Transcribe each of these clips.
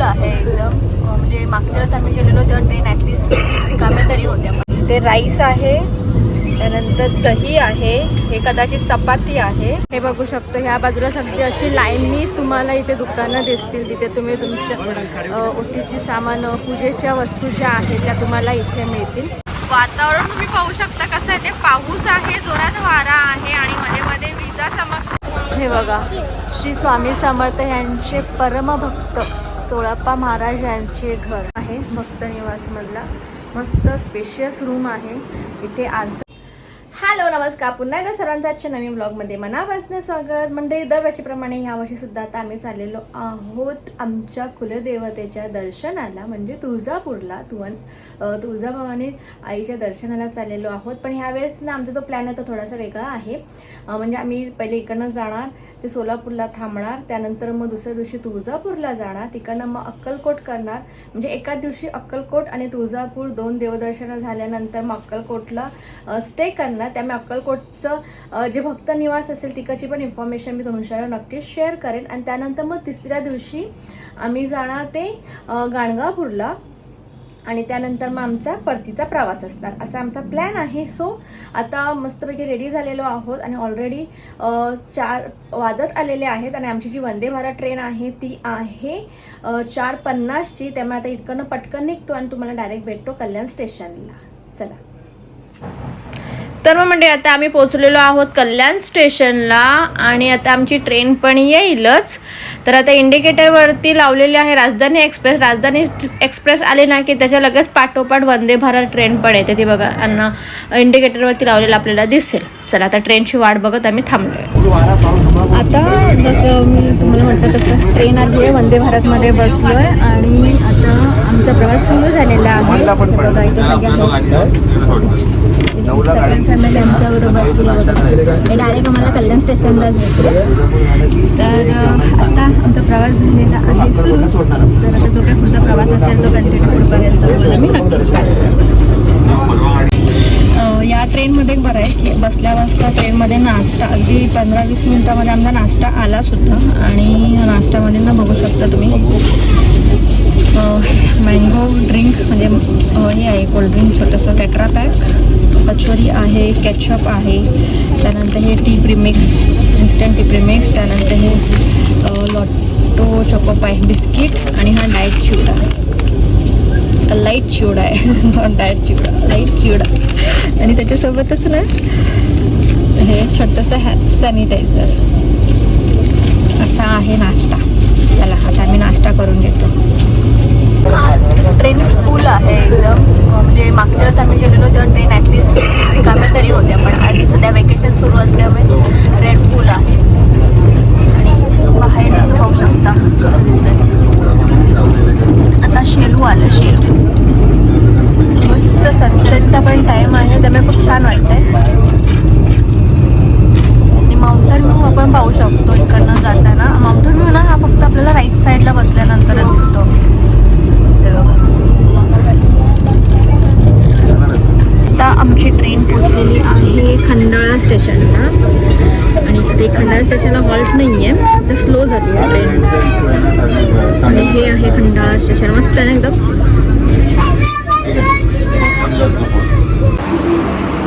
फुल आहे एकदम. म्हणजे मागच्या वेळेस आम्ही गेलेलो तेव्हा ट्रेन ॲटलिस्ट रिकाम्या तरी होत्या. ते राईस आहे त्यानंतर दही आहे हे कदाचित चपाती आहे. हे बघू शकतो ह्या बाजूला सगळी अशी लाईननी तुम्हाला इथे दुकानं दिसतील तिथे तुम्ही तुमच्या ओटीची सामान पूजेच्या वस्तू ज्या आहेत त्या तुम्हाला इथे मिळतील. वातावरण तुम्ही पाहू शकता कसं आहे ते. पाऊस आहे जोरात वारा आहे आणि मध्ये मध्ये विजा चमक हे बघा श्री स्वामी समर्थ यांचे परमभक्त. सोळाप्पा महाराज यांचे घर आहे. भक्त निवासमधला मस्त स्पेशियस रूम आहे. इथे आरसा हॅलो नमस्कार. पुन्हा एकदा सर्वांचं आजच्या नवीन ब्लॉगमध्ये मनापासून स्वागत. म्हणजे दरवर्षीप्रमाणे ह्या वर्षीसुद्धा आता आम्ही चाललेलो आहोत आमच्या कुलदेवतेच्या दर्शनाला म्हणजे तुळजापूरला. तुवन तुळजाभवानी आईच्या दर्शनाला चाललेलो आहोत. पण ह्यावेळेस ना आमचा जो प्लॅन आहे तो थोडासा वेगळा आहे. म्हणजे आम्ही पहिले इकडनं जाणार ते सोलापूरला थांबणार त्यानंतर मग दुसऱ्या दिवशी तुळजापूरला जाणार तिकडनं मग अक्कलकोट करणार. म्हणजे एकाच दिवशी अक्कलकोट आणि तुळजापूर दोन देवदर्शनं झाल्यानंतर मग अक्कलकोटला स्टे करणार. त्यामुळे अक्कलकोटचं जे भक्त निवास असेल तिकडची पण इन्फॉर्मेशन मी तुमच्यावर नक्कीच शेअर करेन. आणि त्यानंतर मग तिसऱ्या दिवशी आम्ही जाणार ते गाणगापूरला. आणि त्यानंतर मग आमचा परतीचा प्रवास असणार. असा आमचा प्लॅन आहे. सो आता मस्तपैकी रेडी झालेलो आहोत. आणि ऑलरेडी चार वाजत आलेले आहेत. आणि आमची जी वंदे भारत ट्रेन आहे ती आहे चार पन्नासची त्यामुळे आता इतकं पटकन निघतो आणि तुम्हाला डायरेक्ट भेटतो कल्याण स्टेशनला चला. तर मग म्हणजे आता आम्ही पोहोचलेलो आहोत कल्याण स्टेशनला आणि आता आमची ट्रेन पण येईलच. तर आता इंडिकेटरवरती लावलेली आहे राजधानी एक्सप्रेस. राजधानी एक्सप्रेस आले ना की त्याच्या लगेच पाठोपाठ वंदे भारत ट्रेन पण येते. ती बघा अन्न इंडिकेटरवरती लावलेलं आपल्याला दिसेल. चला आता ट्रेनची वाट बघत आम्ही थांबलोय. आता जसं मी तुम्हाला म्हटलं तसं ट्रेन आली आहे वंदे भारतमध्ये बसलो आहे आणि आता आमचा प्रवास सुरू झालेला आहे. बघा इथे सगळ्या सगळ्या फॅमिली आमच्याबरोबर बसली डायरेक्ट आम्हाला कल्याण स्टेशनला जायचं तर आता आमचा प्रवास झालेला आहे सुरू. तर आता जो काही पुढचा प्रवास असेल तो कंटिन्यू पुढपर्यंत तुम्हाला मी नक्कीच या ट्रेनमध्ये बरं आहे की बसल्या बसल्या ट्रेनमध्ये नाश्ता अगदी पंधरा वीस मिनटामध्ये आमचा नाश्ता आला सुद्धा. आणि नाश्त्यामध्ये ना बघू शकता तुम्ही मँगो ड्रिंक म्हणजे हे आहे कोल्ड्रिंक छोटंसं टेट्रा पॅक कचोरी आहे कॅचअप आहे त्यानंतर हे tea premix instant tea premix त्यानंतर हे लॉटो लॉटो चोकोपाय बिस्किट आणि हा डाएट चिवडा. लाइट चिवडा आहे. Diet chivda light chivda. आणि त्याच्यासोबतच ना हे छोटंसं हॅ सॅनिटायझर असा आहे नाश्ता. चला आता आम्ही नाश्ता करून घेतो. आज ट्रेन फुल आहे एकदम. म्हणजे मागच्या वेळेस आम्ही गेलेलो तेव्हा ट्रेन ॲटलिस्ट रिकाम्या तरी होत्या पण आज सध्या वेकेशन सुरू असल्यामुळे ट्रेन फुल आहे आणि बाहेर असं पाहू शकता कसं दिसतंय आता शेलू आलं शेलू मस्त सनसेटचा पण टाईम आहे त्यामुळे खूप छान वाटतंय आणि माउंटन व्ह्यू आपण पाहू शकतो इकडनं जाताना माउंटन व्ह्यू ना हा फक्त आपल्याला राईट साईडला बसल्यानंतरच दिसतो हे बघा. आता आमची ट्रेन पोचलेली आहे खंडाळा स्टेशनला आणि ते खंडाळा स्टेशनला हॉल्ट नाही आहे तर स्लो झाली आहे ट्रेन आणि हे आहे खंडाळा स्टेशन मस्त आहे ना एकदम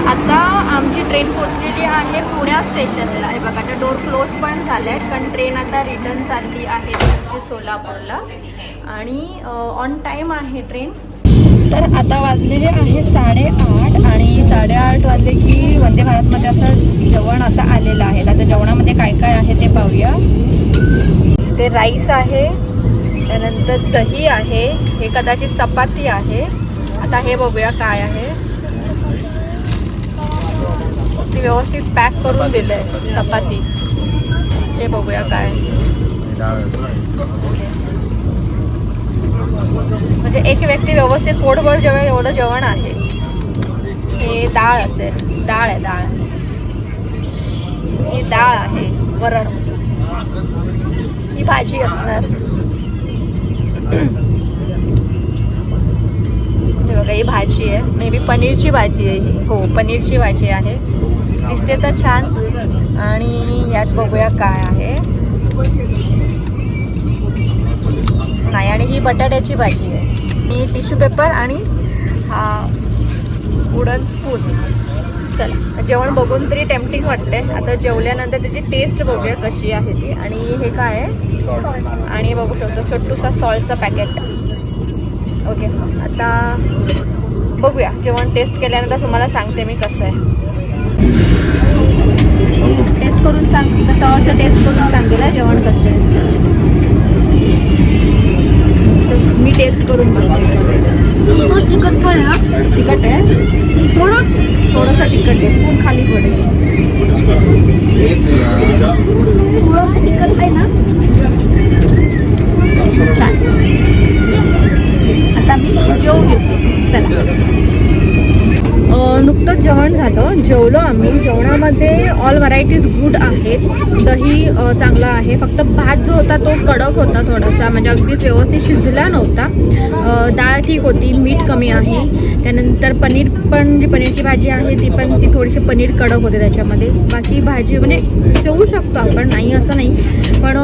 आता आमची ट्रेन पोचलेली आहे पुण्या स्टेशनला हे बघा आता डोर क्लोज पण झाले आहेत कारण ट्रेन आता रिटर्न चालली आहे सोलापूरला आणि ऑन टाईम आहे ट्रेन तर आता वाजलेले आहे साडेआठ आणि साडेआठ वाजले की वंदे भारतमध्ये असं जेवण आता आलेलं आहे. आता जेवणामध्ये काय काय आहे ते पाहूया. ते राईस आहे त्यानंतर दही आहे हे कदाचित चपाती आहे. आता हे बघूया काय आहे. ती व्यवस्थित पॅक करून दिलंय चपाती. हे बघूया काय. म्हणजे एक व्यक्ती व्यवस्थित पोटभर जेवण एवढं जेवण आहे. हे डाळ असेल. डाळ आहे डाळ. ही डाळ आहे वरण. ही भाजी असणार. हे बघा ही भाजी आहे. मे बी पनीरची भाजी आहे ही. हो पनीरची भाजी आहे. दिसते तर छान. आणि यात बघूया काय आहे. नाही. आणि ही बटाट्याची भाजी आहे. मी टिश्यू पेपर आणि हा वुडन स्पून चला जेवण बघून तरी टेम्पटिंग वाटते आता जेवल्यानंतर त्याची टेस्ट बघूया कशी आहे ती. आणि हे काय आहे? आणि बघू शकतो छोटूसा सॉल्टचं पॅकेट ओके आता बघूया. जेवण टेस्ट केल्यानंतर तुम्हाला सांगते मी कसं आहे. टेस्ट करून सांग कसं असं टेस्ट करून सांगेल जेवण कसं आहे. मी टेस्ट करून बघते. तो तिखट पण आहे ना तिखट आहे. थोडं थोडंसं तिखट आहे. स्पून खाली पडेल. झालं जेवलो आम्ही. जेवणामध्ये ऑल व्हरायटीज गुड आहेत. दही चांगलं आहे. फक्त भात जो होता तो कडक होता थोडासा. म्हणजे अगदीच व्यवस्थित शिजला नव्हता. डाळ ठीक होती. मीठ कमी आहे. त्यानंतर पनीर पण जी पनीरची भाजी आहे ती पण ती थोडीशी पनीर कडक होते त्याच्यामध्ये. बाकी भाजी म्हणजे जेवू शकतो आपण. नाही असं नाही. पण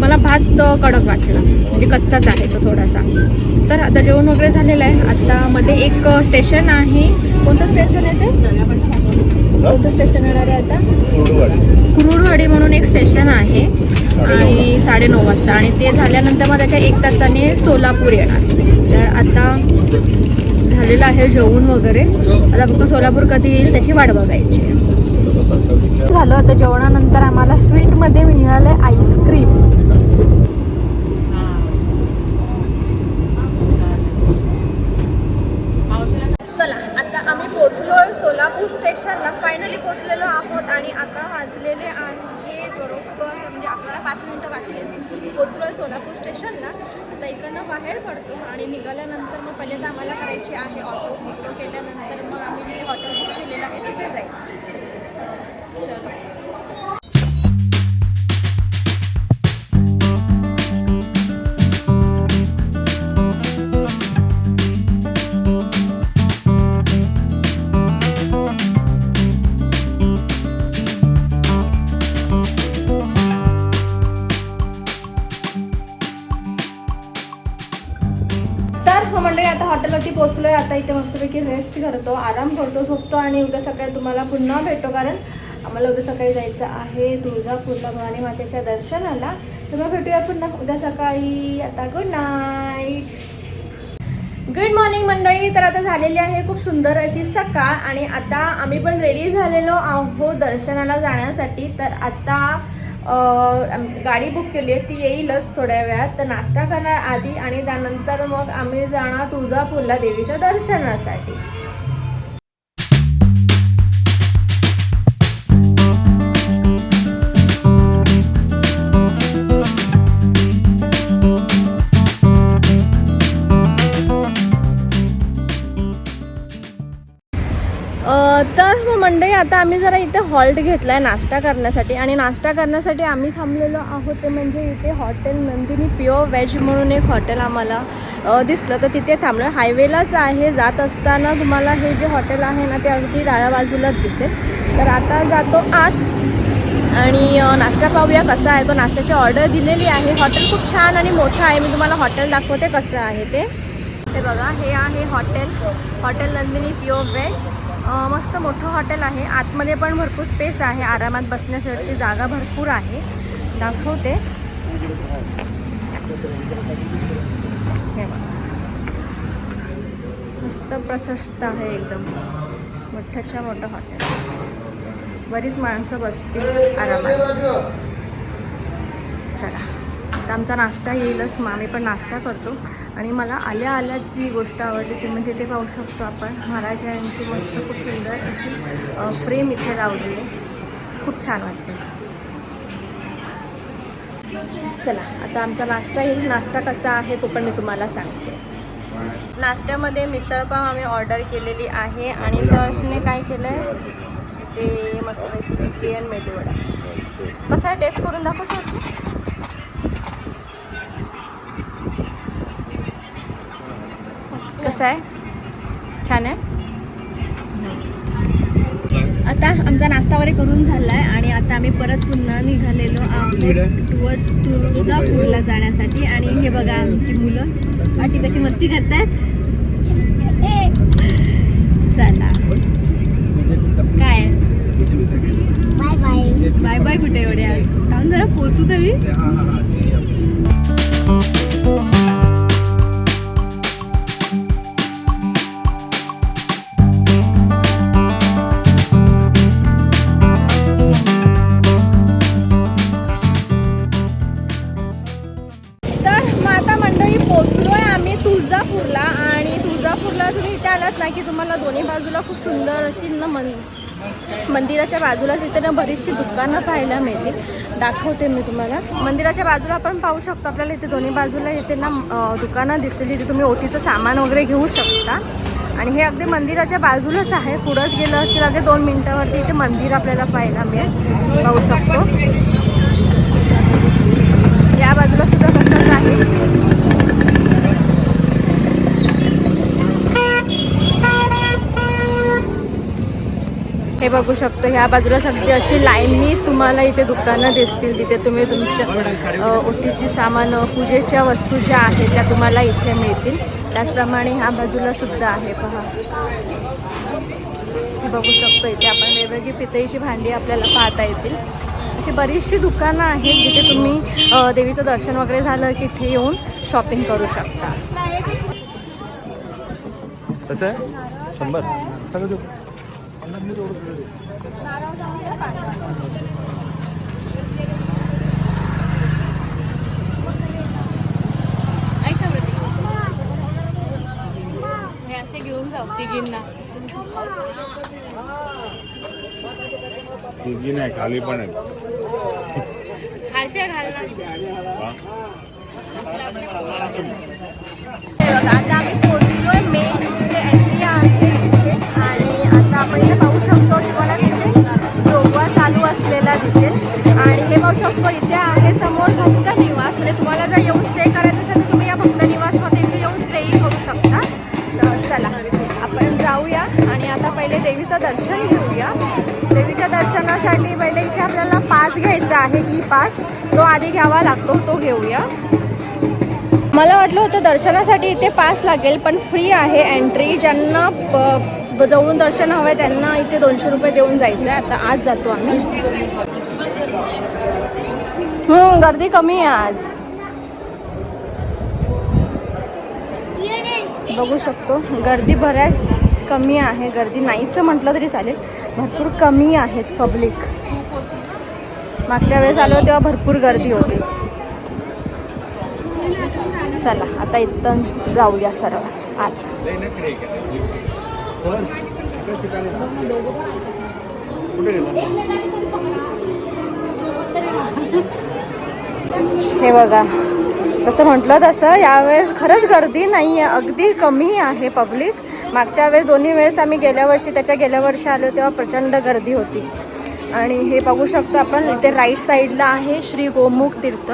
मला भात कडक वाटला. म्हणजे कच्चाच आहे तो थोडासा. तर आता जेवण वगैरे झालेलं आहे. आता मध्ये एक स्टेशन आहे. कोणतं स्टेशन आहे ते? कोणतं स्टेशन येणार आहे आता? कुरुडवाडी. म्हणून एक स्टेशन आहे आणि साडेनऊ वाजता. आणि ते झाल्यानंतर मग त्याच्या एक तासाने सोलापूर येणार. तर आता झालेलं आहे जेवण वगैरे. आता फक्त सोलापूर कधी येईल त्याची वाट बघायची. झालं आता जेवणानंतर आम्हाला स्वीटमध्ये मिळालं आहे आईस्क्रीम चला आता आम्ही पोचलोय सोलापूर स्टेशनला. फायनली पोचलेलो आहोत आणि आता वाजलेले आहे बरोबर म्हणजे आपल्याला पाच मिनटं वाटले पोचलोय सोलापूर स्टेशनला. आता इकडनं बाहेर पडतो आणि निघाल्यानंतर मग पहिले तर आम्हाला करायची आहे ऑटो. ऑटो केल्यानंतर मग आम्ही म्हणजे हॉटेल बुक केलेलं आहे तिथे जायचं. चलो. इथे रेस्ट करतो आराम करतो झोपतो आणि उद्या सकाळी तुम्हाला पुन्हा भेटतो. कारण आम्हाला उद्या सकाळी जायचं आहे तुळजापूरला भवानी मातेच्या दर्शनाला. तुम्हाला भेटूया पुन्हा. उद्या सकाळी. आता गुड नाईट गुड मॉर्निंग मंडळी. तर आता झालेली आहे खूप सुंदर अशी सकाळ आणि आता आम्ही पण रेडी झालेलो आहो दर्शनाला जाण्यासाठी. तर आता गाडी बुक केली आहे ती येईलच थोड्या वेळात. तर नाश्ता करणार आधी आणि त्यानंतर मग आम्ही जाणार तुळजापूरला देवीच्या दर्शनासाठी. आता आम्ही जरा इथे हॉल्ट घेतला आहे नाश्ता करण्यासाठी. आणि नाश्ता करण्यासाठी आम्ही थांबलेलो आहोत ते म्हणजे इथे हॉटेल नंदिनी प्युअर व्हेज म्हणून एक हॉटेल आम्हाला दिसलं. तर तिथे थांबलं हायवेलाच आहे जात असताना तुम्हाला हे जे हॉटेल आहे ना ते अगदी डाव्या बाजूलाच दिसेल. तर आता जातो आत आणि नाश्ता पाहूया कसा आहे तो. नाश्त्याची ऑर्डर दिलेली आहे. हॉटेल खूप छान आणि मोठं आहे. मी तुम्हाला हॉटेल दाखवते कसं आहे ते. हे बघा हे आहे hotel. Hotel Nandini pure veg. मस्त मोठं हॉटेल आहे. आतमध्ये पण भरपूर स्पेस आहे. आरामात बसण्यासाठी जागा भरपूर आहे. दाखवते. हे मस्त प्रशस्त आहे एकदम. मोठ्याच्या मोठं हॉटेल. बरीच माणसं बसतील आरामात. चला. आता आमचा नाश्ता येईलच. मग आम्ही पण नाश्ता करतो. आणि मला आल्या आल्या जी गोष्ट आवडली ती म्हणजे ते पाहू शकतो आपण. महाराजांची मस्त खूप सुंदर अशी फ्रेम इथे लावली आहे. खूप छान वाटते. चला आता आमचा नाश्ता येईल. नाश्ता कसा आहे तो पण मी तुम्हाला सांगते. नाश्त्यामध्ये मिसळपाव आम्ही ऑर्डर केलेली आहे आणि सहर्षने काय केलं आहे ते मस्तपैकी इडली आणि मेदूवडा कसा आहे? टेस्ट करून दाखवू सर कसं आहे? छान आहे? आता आमचा नाश्ता वगैरे करून झालाय आणि आता आम्ही परत पुन्हा निघालेलो आहोत टुवर्ड्स तुळजापूरला जाण्यासाठी. आणि हे बघा आमची मुलं. पाठी कशी मस्ती करतायत? चला. काय? Bye bye. बाय बाय कुठे एवढ्या? थांब जरा पोचू तरी. तर सुंदर ना मन मंदिराच्या बाजूला तिथे ना बरीचशी दुकानं पाहायला मिळतील. दाखवते मी तुम्हाला. मंदिराच्या बाजूला आपण पाहू शकतो. आपल्याला इथे दोन्ही बाजूला इथे ना दुकानं दिसतील. जिथे तुम्ही ओटीचं सामान वगैरे घेऊ शकता. आणि हे अगदी मंदिराच्या बाजूलाच आहे. पुढंच गेलं की अगदी दोन मिनटावरती इथे मंदिर आपल्याला पाहायला मिळेल. पाहू शकतो. या बाजूला सुद्धा कसंच आहे. हे बघू शकतो ह्या बाजूला सगळी अशी लाईननी तुम्हाला इथे दुकानं दिसतील तिथे तुम्ही तुमच्या ओटीची सामान पूजेच्या वस्तू ज्या आहेत त्या तुम्हाला इथे मिळतील. त्याचप्रमाणे ह्या बाजूला सुद्धा आहे पहा. बघू शकतो इथे आपण वेगवेगळी पितळीची भांडी आपल्याला पाहता येतील. अशी बरीचशी दुकानं आहेत जिथे तुम्ही देवीचं दर्शन वगैरे झालं की इथे येऊन शॉपिंग करू शकता. कसं आहे? शंभर सगळं देऊ ऐका हे असे घेऊन जाऊ तिघींना तिघी नाही खाली पण आहे खालच्या घालणार वा. हे बघा आता भक्त निवास म्हणजे तुम्हाला जर येऊन स्टे करायचं असेल तर तुम्ही या भक्त निवासमध्ये इथे येऊन स्टेही करू शकता. तर चला आपण जाऊया आणि आता पहिले देवीचं दर्शन घेऊया. देवीच्या दर्शनासाठी पहिले इथे आपल्याला पास घ्यायचा आहे ई पास तो आधी घ्यावा लागतो तो घेऊया. मला वाटलं होतं दर्शनासाठी इथे पास लागेल पण फ्री आहे एंट्री ज्यांना जवळून दर्शन हवं आहे त्यांना इथे दोनशे रुपये देऊन जायचं आहे आता आज जातो आम्ही. हम्म, गर्दी कमी आहे आज. बघू शकतो. गर्दी बऱ्याच कमी आहे. गर्दी नाहीच म्हटलं तरी चालेल. भरपूर कमी आहेत पब्लिक मागच्या वेळेस आलो तेव्हा भरपूर गर्दी होती. चला आता इथं जाऊया सर्व आत. हे बघा. कसं म्हटलं तसं यावेळेस खरंच गर्दी नाही आहे अगदी कमी आहे पब्लिक मागच्या वेळेस दोन्ही वेळेस आम्ही गेल्या वर्षी त्याच्या गेल्या वर्षी आलो तेव्हा प्रचंड गर्दी होती. आणि हे बघू शकतो आपण इथे राईट साईडला आहे श्री गोमुख तीर्थ.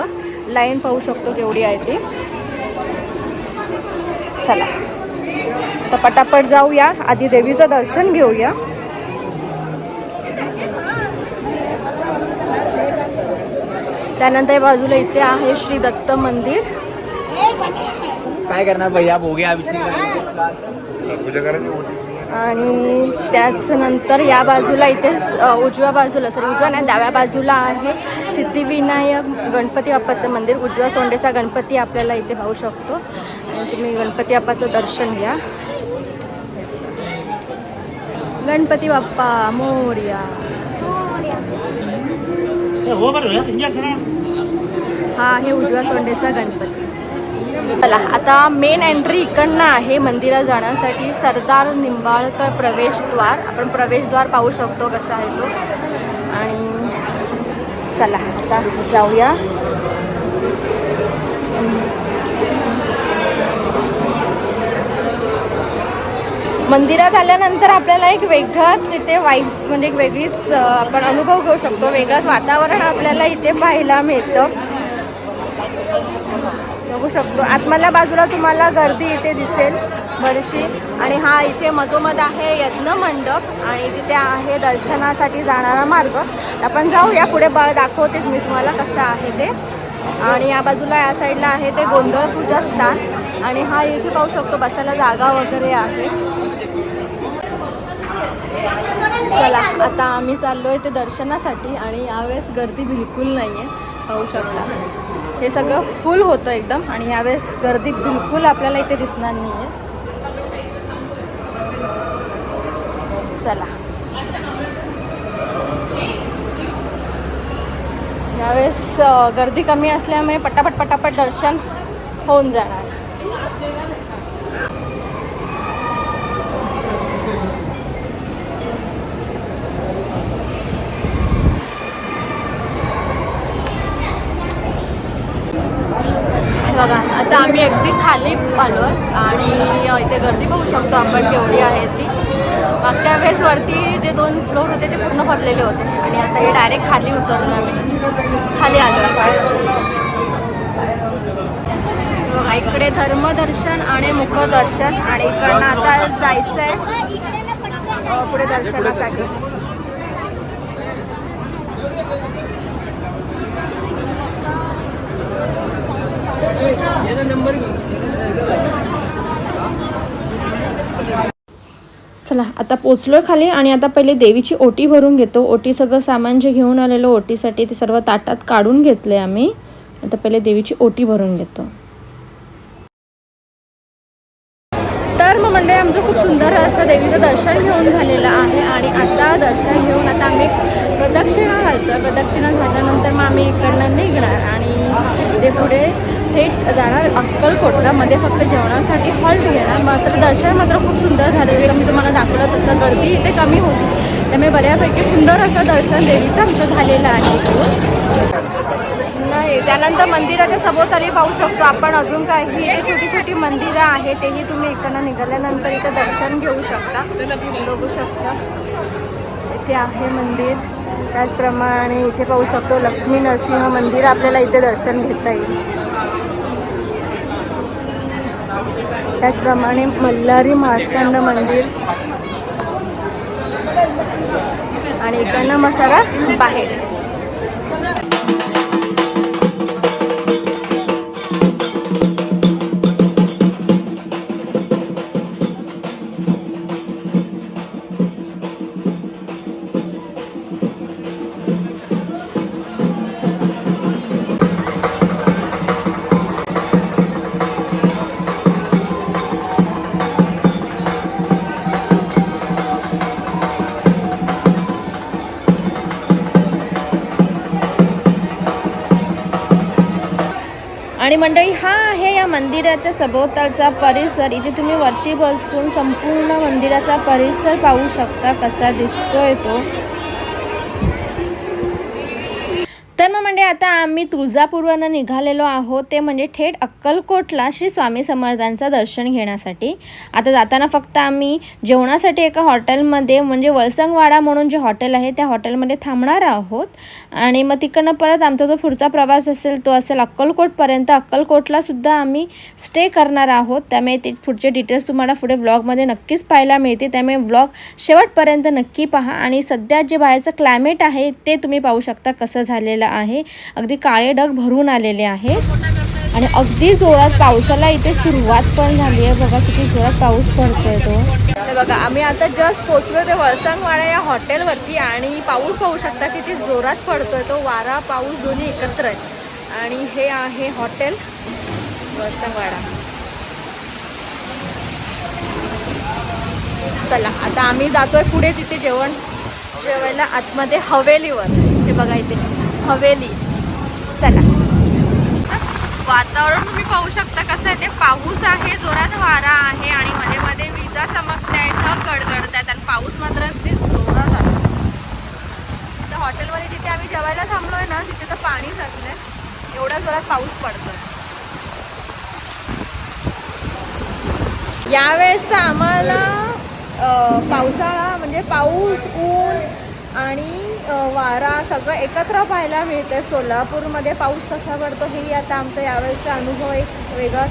लाईन पाहू शकतो केवढी आहे ती. चला. तर पटापट जाऊया. आधी देवीचं दर्शन घेऊया. त्यानंतर बाजूला इथे आहे श्री दत्त मंदिर. काय करणार भैया भोगे. आणि त्याच नंतर या बाजूला इथे उजव्या बाजूला सॉरी उजव्या नाही डाव्या बाजूला आहे सिद्धिविनायक गणपती बाप्पाचं मंदिर. उजव्या सोंडेचा गणपती आपल्याला इथे पाहू शकतो. आणि तुम्ही गणपती बाप्पाचं दर्शन घ्या. गणपती बाप्पा मोर्या. हा आहे उजव्या सोंडेचा गणपती. चला आता मेन एंट्री इकडनं आहे मंदिरात जाण्यासाठी सरदार निंबाळकर प्रवेशद्वार. आपण प्रवेशद्वार पाहू शकतो कसा आहे तो. आणि चला आता जाऊया. मंदिरात आल्यानंतर आपल्याला एक वेगळाच इथे वाईब्स म्हणजे एक वेगळीच आपण अनुभव घेऊ शकतो. वेगळंच वातावरण आपल्याला इथे पाहायला मिळतं. बघू शकतो. आतमधल्या बाजूला तुम्हाला गर्दी इथे दिसेल बरीशी आणि हा इथे मधोमध आहे यज्ञ मंडप आणि तिथे आहे दर्शनासाठी जाणारा मार्ग. आपण जाऊया. पुढे बळ दाखवतेच मी तुम्हाला कसं आहे ते. आणि या बाजूला या साईडला आहे ते गोंधळ पूजा स्थान. आणि हा इथे पाहू शकतो बसायला जागा वगैरे आहे. चला आता आम्ही चाललो आहे ते दर्शनासाठी आणि यावेळेस गर्दी बिलकुल नाही आहे पाहू शकता. हे सगळं फुल होतं एकदम आणि यावेळेस गर्दी बिलकुल आपल्याला इथे दिसणार नाही आहे चला. यावेळेस गर्दी कमी असल्यामुळे पटापट पटापट दर्शन होऊन जाणार हे बघा आता आम्ही अगदी खाली आलो आणि इथे गर्दी बघू शकतो आपण केवढी आहे ती. मागच्या वेळेस वरती जे दोन फ्लोर होते ते पूर्ण भरलेले होते आणि आता हे डायरेक्ट खाली उतरलो आम्ही. खाली आलो इकडे धर्मदर्शन आणि मुखदर्शन आणि इकडनं आता जायचं आहे पुढे दर्शनासाठी. चला आता पोचलोय खाली आणि आता पहिले देवीची ओटी भरून घेतो. ओटी सगळं सामान जे घेऊन आलेलो ओटीसाठी ते सर्व ताटात काढून घेतले आम्ही. आता पहिले देवीची ओटी भरून घेतो. तर मग म्हणजे आमचं खूप सुंदर असं देवीचं दर्शन घेऊन झालेलं आहे आणि आता दर्शन घेऊन आता आम्ही प्रदक्षिणा घालतोय. प्रदक्षिणा झाल्यानंतर मग आम्ही इकडनं निघणार आणि ते पुढे थेट जाणार अक्कलकोटलामध्ये फक्त जेवणासाठी हॉल्ट घेणार. मात्र दर्शन मात्र खूप सुंदर झालं. जसं मी तुम्हाला दाखवलं तसं गर्दी इथे कमी होती. त्यामुळे बऱ्यापैकी सुंदर असं दर्शन देवीचं आमचं झालेलं आहे नाही त्यानंतर मंदिराच्या सभोवताली पाहू शकतो आपण. अजून काही छोटी छोटी मंदिरं आहेत. तेही तुम्ही इकडनं निघाल्यानंतर इथे दर्शन घेऊ शकता. बघू शकता. इथे आहे मंदिर. त्याचप्रमाणे इथे पाहू शकतो लक्ष्मी नरसिंह मंदिर आपल्याला इथे दर्शन घेता येईल. त्याचप्रमाणे मल्हारी मार्तंड मंदिर. आणि इकडनं मसाला बाहेर. मंडळी हा आहे या मंदिराच्या सभोवतालचा परिसर. इथे तुम्ही वरती बसून संपूर्ण मंदिराचा परिसर पाहू शकता कसा दिसतोय तो. आता आम्ही तुळजापूरवरनं निघालेलो आहोत. ते म्हणजे थेट अक्कलकोटला श्री स्वामी समर्थांचं दर्शन घेण्यासाठी. आता जाताना फक्त आम्ही जेवणासाठी एका हॉटेलमध्ये म्हणजे वळसंगवाडा म्हणून जे हॉटेल आहे त्या हॉटेलमध्ये थांबणार आहोत. आणि मग तिकडनं परत आमचा जो पुढचा प्रवास असेल तो असेल अक्कलकोटपर्यंत. अक्कलकोटला सुद्धा आम्ही स्टे करणार आहोत. त्यामुळे ते पुढचे डिटेल्स तुम्हाला पुढे ब्लॉगमध्ये नक्कीच पाहायला मिळते त्यामुळे ब्लॉग शेवटपर्यंत नक्की पहा. आणि सध्या जे बाहेरचं क्लायमेट आहे ते तुम्ही पाहू शकता कसं झालेलं आहे. अगदी काळे ढग भरून आलेले आहेत. आणि अगदी जोरात पावसाला इथे सुरुवात पण झाली आहे. बघा किती जोरात पाऊस पडतोय तो. बघा आम्ही आता जस्ट पोचलो ते वळसंगवाडा या हॉटेलवरती आणि पाऊस पाहू शकता किती जोरात पडतोय तो. वारा पाऊस दोन्ही एकत्र आहे आणि हे आहे हॉटेल वळसंगवाडा. चला आता आम्ही जातोय पुढे तिथे जेवण. जेवायला आतमध्ये हवेलीवर. ते बघा इथे. हवेली. चला. वातावरण तुम्ही पाहू शकता कसं आहे ते पाऊस आहे जोरात वारा आहे आणि मध्ये मध्ये विजा चमकत आहेत गडगडत आहेत आणि पाऊस मात्र अगदी जोरात आला तर हॉटेलमध्ये जिथे आम्ही जेवायला थांबलोय ना तिथे तर पाणीच असलंय एवढ्या जोरात पाऊस पडतोय. यावेळेस तर आम्हाला पावसाळा म्हणजे पाऊस ऊन आणि वारा सगळं एकत्र पाहायला मिळतं सोलापूरमध्ये पाऊस कसा पडतो हेही आता आमचा यावेळेचा अनुभव एक वेगळाच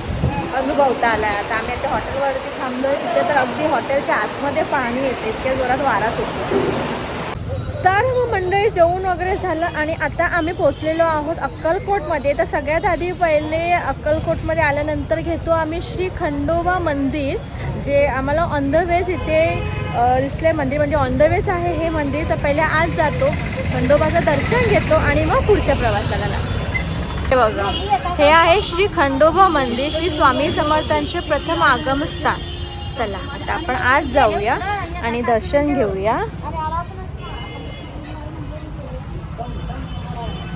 अनुभवता आला. आहे आता आम्ही आता हॉटेलवरती थांबलो आहे तिथे तर अगदी हॉटेलच्या आतमध्ये पाणी येते. इतक्या जोरात वारा सुटतो. तर मग मंडळी जेवण वगैरे झालं आणि आता आम्ही पोचलेलो आहोत अक्कलकोटमध्ये. तर सगळ्यात आधी पहिले अक्कलकोटमध्ये आल्यानंतर घेतो आम्ही श्री खंडोबा मंदिर जे आम्हाला ऑन द वेज इथे अ, मंदिर म्हणजे ऑन द वेस आहे हे मंदिर. तर पहिले आज जातो खंडोबाचं दर्शन घेतो आणि मग पुढच्या प्रवासाला हे बघा हे आहे श्री खंडोबा मंदिर. श्री स्वामी समर्थांचे प्रथम आगमस्थान. चला आता आपण आज जाऊया आणि दर्शन घेऊया.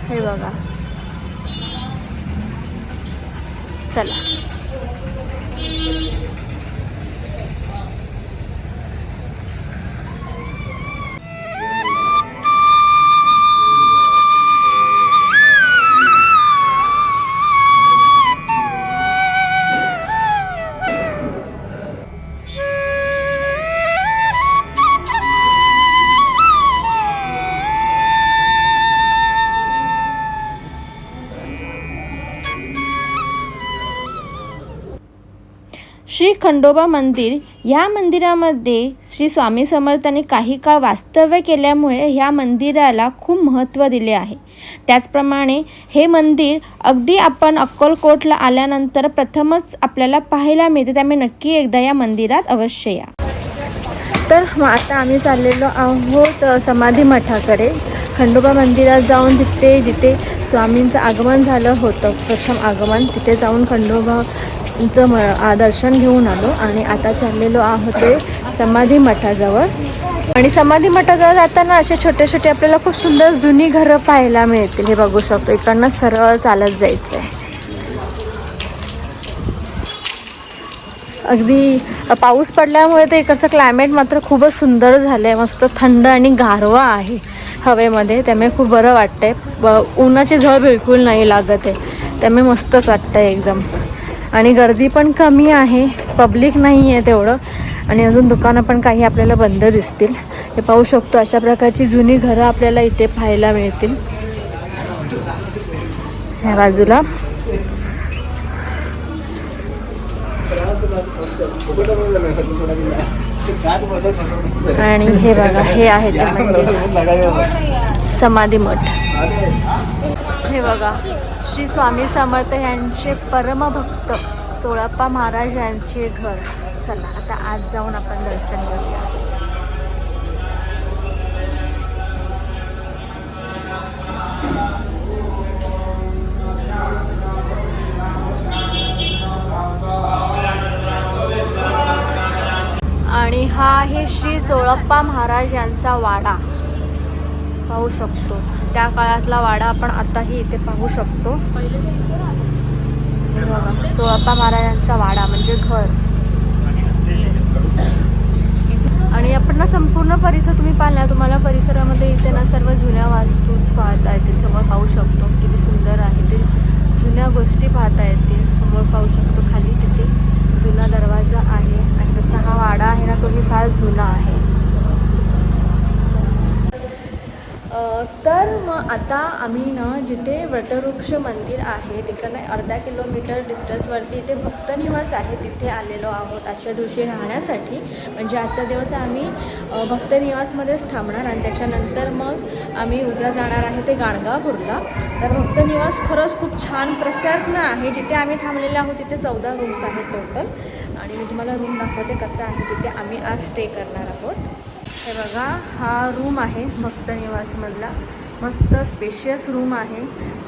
हे बघा. चला. खंडोबा मंदिर ह्या मंदिरामध्ये श्री स्वामी समर्थांनी काही काळ वास्तव्य केल्यामुळे ह्या मंदिराला खूप महत्त्व दिले आहे. त्याचप्रमाणे हे मंदिर अगदी आपण अक्कलकोटला आल्यानंतर प्रथमच आपल्याला पाहायला मिळते त्यामुळे नक्की एकदा या मंदिरात अवश्य या. तर मग आता आम्ही चाललेलो आहोत समाधी मठाकडे. खंडोबा मंदिरात जाऊन तिथे जिथे स्वामींचं आगमन झालं होतं प्रथम आगमन तिथे जाऊन खंडोबा म दर्शन घेऊन आलो आणि आता चाललेलो आहोत ते समाधी मठाजवळ. आणि समाधी मठाजवळ जाताना असे छोटे छोटे आपल्याला खूप सुंदर जुनी घरं पाहायला मिळतील. हे बघू शकतो. इकडनं सरळ चालत जायचं आहे अगदी पाऊस पडल्यामुळे तर इकडचं क्लायमेट मात्र खूपच सुंदर झालं आहे मस्त थंड आणि गारवा आहे हवेमध्ये. त्यामुळे खूप बरं वाटतंय. ब उन्हाची झळ बिलकुल नाही लागत आहे. त्यामुळे मस्तच वाटतं आहे एकदम. आणि गर्दी पण कमी आहे. पब्लिक नाही आहे तेवढं. आणि अजून दुकानं पण काही आपल्याला बंद दिसतील. हे पाहू शकतो अशा प्रकारची जुनी घरं आपल्याला इथे पाहायला मिळतील. ह्या बाजूला. आणि हे बघा हे आहे ते समाधी मठ. हे बघा श्री स्वामी समर्थ यांचे परमभक्त सोळाप्पा महाराज यांचे घर. चला आता आज जाऊन आपण दर्शन करूया आणि हा आहे श्री सोळप्पा महाराज यांचा वाडा. पाहू शकतो. त्या काळातला वाडा आपण आताही इथे पाहू शकतो. हे बघा, महाराजांचा वाडा म्हणजे घर. आणि आपण ना संपूर्ण परिसर तुम्ही पाहिला तुम्हाला परिसरामध्ये इथे ना सर्व जुन्या वास्तूच पाहता येतील समोर पाहू शकतो किती सुंदर आहे ते. जुन्या गोष्टी पाहता येतील समोर पाहू शकतो खाली तिथे जुना दरवाजा आहे आणि जसा हा वाडा आहे ना तोही फार जुना आहे. तर मग आता आम्ही ना जिथे वटवृक्ष मंदिर आहे तिकडनं अर्धा किलोमीटर डिस्टन्सवरती इथे भक्तनिवास आहे तिथे आलेलो आहोत. आजच्या दिवशी राहण्यासाठी. म्हणजे आजचा दिवस आम्ही भक्तनिवासमध्येच थांबणार आणि त्याच्यानंतर मग आम्ही उद्या जाणार आहे ते गाणगापूरला. तर भक्तनिवास खरंच खूप छान प्रसन्न आहे. जिथे आम्ही थांबलेले आहोत तिथे चौदा रूम्स आहेत टोटल आणि मी तुम्हाला रूम दाखवते कसं आहे जिथे आम्ही आज स्टे करणार आहोत. हे बघा हा रूम आहे भक्त निवासमधला. मस्त स्पेशियस रूम आहे.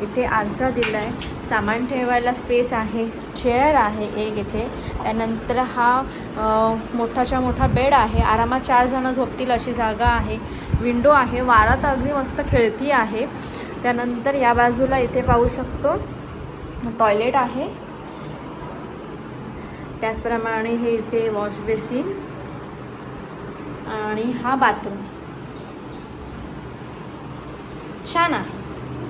इथे आरसा दिला आहे सामान ठेवायला स्पेस आहे. चेअर आहे एक इथे. त्यानंतर हा मोठाच्या मोठा बेड आहे. आरामात चार जणं झोपतील अशी जागा आहे. विंडो आहे. वारा तर अगदी मस्त खेळती आहे. त्यानंतर या बाजूला इथे पाहू शकतो. टॉयलेट आहे. त्याचप्रमाणे हे इथे वॉश बेसिन आणि हा बाथरूम. छान आहे.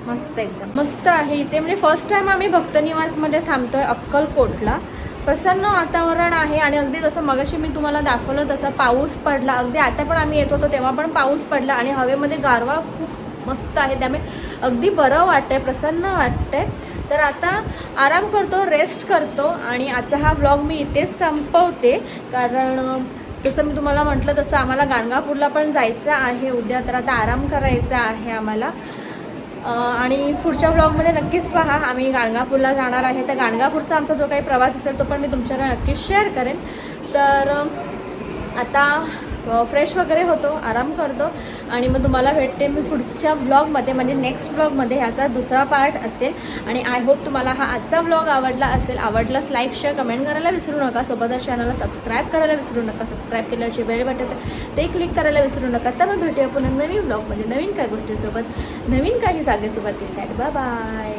मस्त एकदम. मस्त आहे इथे. म्हणजे फर्स्ट टाइम आम्ही भक्तनिवासमध्ये थांबतोय अक्कलकोटला. प्रसन्न वातावरण आहे आणि अगदी जसं मगाशी मी तुम्हाला दाखवलं तसं पाऊस पडला. अगदी आता पण आम्ही येत होतो तेव्हा पण पाऊस पडला आणि हवेमध्ये गारवा खूप मस्त आहे. त्यामुळे अगदी बरं वाटतंय प्रसन्न वाटतंय. तर आता आराम करतो रेस्ट करतो आणि आजचा हा ब्लॉग मी इथेच संपवते. कारण तसं जसं मी तुम्हाला म्हटलं तसं आम्हाला गाणगापूरला पण जायचं आहे. उद्या तर आता आराम करायचा आहे आम्हाला. आणि पुढच्या ब्लॉगमध्ये नक्कीच पहा आम्ही गाणगापूरला जाणार आहे. तर गाणगापूरचा आमचा जो काही प्रवास असेल तो पण मी तुमच्याला नक्कीच शेअर करेन. तर आता फ्रेश वगैरे होतो आराम करतो. आणि मग तुम्हाला भेटते मी पुढच्या ब्लॉगमध्ये म्हणजे नेक्स्ट ब्लॉगमध्ये ह्याचा दुसरा पार्ट असेल. आणि आय होप तुम्हाला हा आजचा ब्लॉग आवडला असेल आवडलाच लाईक शेअर कमेंट करायला विसरू नका. सोबतच चॅनलला सबस्क्राईब करायला विसरू नका. सबस्क्राईब केल्याची वेळ बटन ते क्लिक करायला विसरू नका. तर मग भेटूया पुन्हा नवीन ब्लॉगमध्ये नवीन काय गोष्टीसोबत नवीन काही जागेसोबत. येत आहेत बा बाय